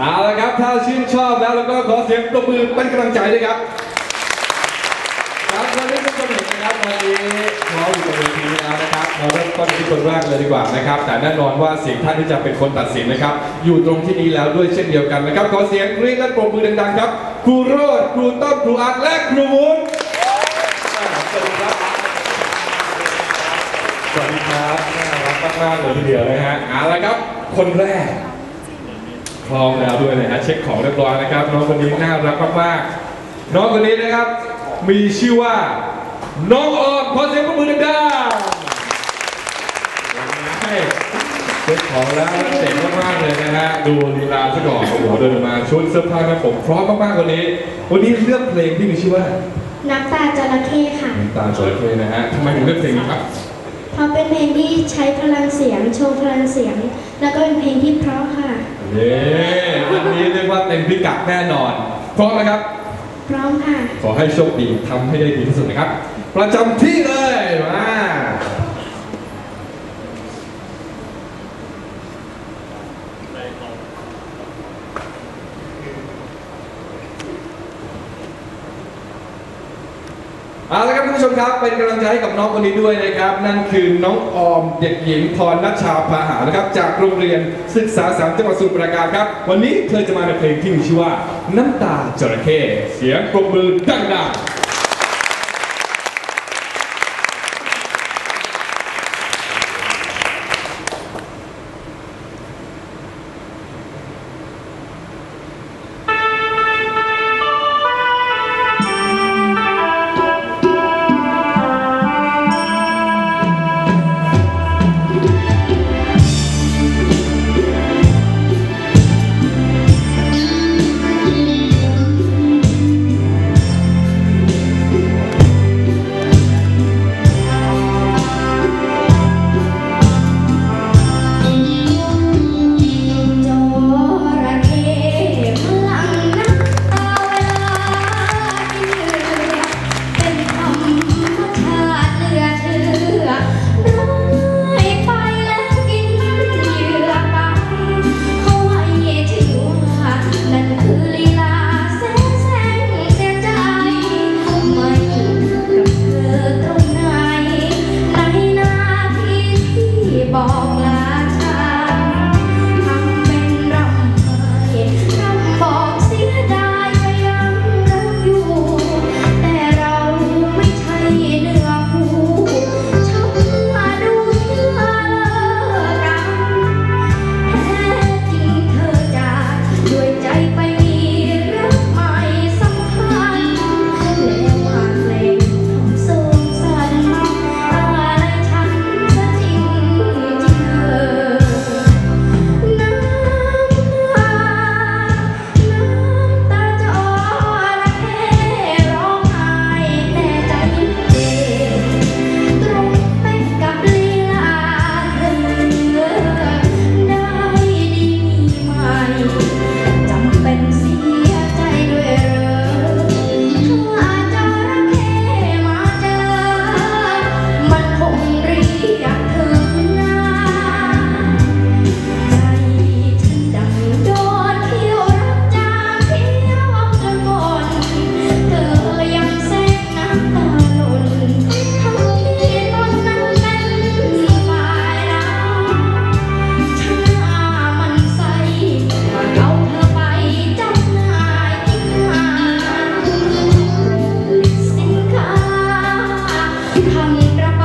เอาละครับถ้าชื่นชอบแล้วแล้วก็ขอเสียงปรบมือเป็นกำลังใจด้วยครับครับวันนี้ทุกคนเห็นนะครับวันนี้น้องอยู่บนเวทีแล้วนะครับเราเริ่มต้นที่คนแรกเลยดีกว่านะครับ แต่แน่นอนว่าเสียงท่านที่จะเป็นคนตัดสินนะครับ อยู่ตรงที่นี้แล้วด้วยเช่นเดียวกันนะครับขอเสียงกรี๊ดและปรบมือดังๆครับครูโรดครูต้อมครูอาร์ตและครูวุ้นสวัสดีครับสวัสดีครับน่ารักมากๆเลยทีเดียวนะฮะเอาละครับ คนแรก พร้อมแล้วด้วยนะฮะเช็คของเรียบร้อยนะครับ น้องคนนี้น่ารักมากๆน้องคนนี้นะครับ มีชื่อว่า น้องออมขอเสียงปรบมือดังๆให้เช็คของแล้วเจ๋งมากๆเลยนะฮะดูลีลาซะก่อนโอ้โหเดินมาชุดเสื้อผ้าหน้าผมพร้อมมากๆวันนี้ วันนี้เลือกเพลงที่มีชื่อว่าน้ำตาจระเข้ค่ะน้ำตาจระเข้นะฮะทำไมถึงเลือกเพลงนี้ครับเพราะเป็นเพลงที่ใช้พลังเสียงโชว์พลังเสียง แล้วก็เป็นเพลงที่เพราะค่ะเย้ พิกัดแน่นอน พร้อมนะครับ พร้อมค่ะ ขอให้โชคดีทำให้ได้ดีที่สุดนะครับ ประจำที่เลยมาเอาละครับคุณ ผู้ชมครับเป็นกำลังใจให้กับน้องคนนี้ด้วยนะครับ นั่นคือน้องออมเด็กหญิงพรนัชชาพาหานะครับจากโรงเรียนศึกษาสามจังหวัดสมุพรปราการครับ วันนี้เธอจะมาในเพลงที่มีชื่อว่า น้ำตาจระเข้เสียงปรบมือดังๆ ทำรับ